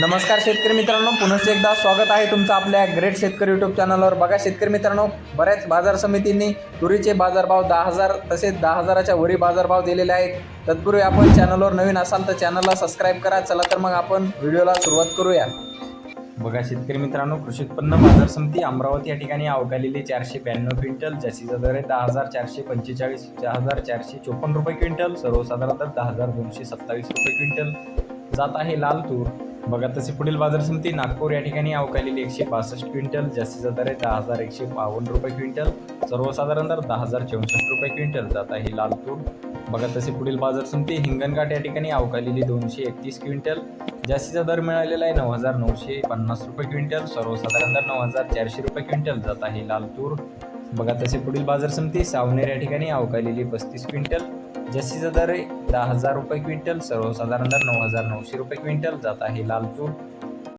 नमस्कार शेतकरी मित्रांनो पुनश्च एकदा स्वागत आहे तुमचं आपल्या ग्रेट शेतकरी यूट्यूब चॅनलवर बघा शेतकरी मित्रांनो बऱ्याच बाजार समितींनी तुरीचे बाजारभाव दहा हजार तसेच दहा हजाराच्या वरी बाजारभाव दिलेले आहेत. तत्पूर्वी आपण चॅनलवर नवीन असाल तर चॅनलला सबस्क्राईब करा. चला तर मग आपण व्हिडिओला सुरुवात करूया. बघा शेतकरी मित्रांनो कृषी उत्पन्न बाजार समिती अमरावती या ठिकाणी अवकालेली चारशे ब्याण्णव क्विंटल जास्तीचा दर आहे दहा हजार चारशे पंचेचाळीस चार हजार चारशे चोपन्न रुपये क्विंटल सर्वसाधारण दर दहा हजार दोनशे सत्तावीस रुपये क्विंटल. जात आहे लाल तूर. बघा तसे पुढील बाजार समिती नागपूर या ठिकाणी अवकालेली एकशे बासष्ट क्विंटल जास्तीचा दर आहे दहा हजार एकशे बावन्न रुपये क्विंटल सर्वसाधारण दर दहा हजार चौसष्ट रुपये क्विंटल. जात आहे लाल तूर. बघा तसे पुढील बाजार समिती हिंगणघाट या ठिकाणी अवकालेली दोनशे एकतीस क्विंटल जास्तीचा दर मिळालेला आहे नऊ हजार नऊशे पन्नास रुपये क्विंटल सर्वसाधारण दर नऊ हजार चारशे रुपये क्विंटल. जात आहे लाल तूर. बघा तसे पुढील बाजार समिती सावनेर या ठिकाणी अवकालेली पस्तीस क्विंटल जास्तीचा दर दहा हजार रुपये क्विंटल सर्वसाधारण दर नऊ हजार नऊशे रुपये क्विंटल जात आहे लाल तूर.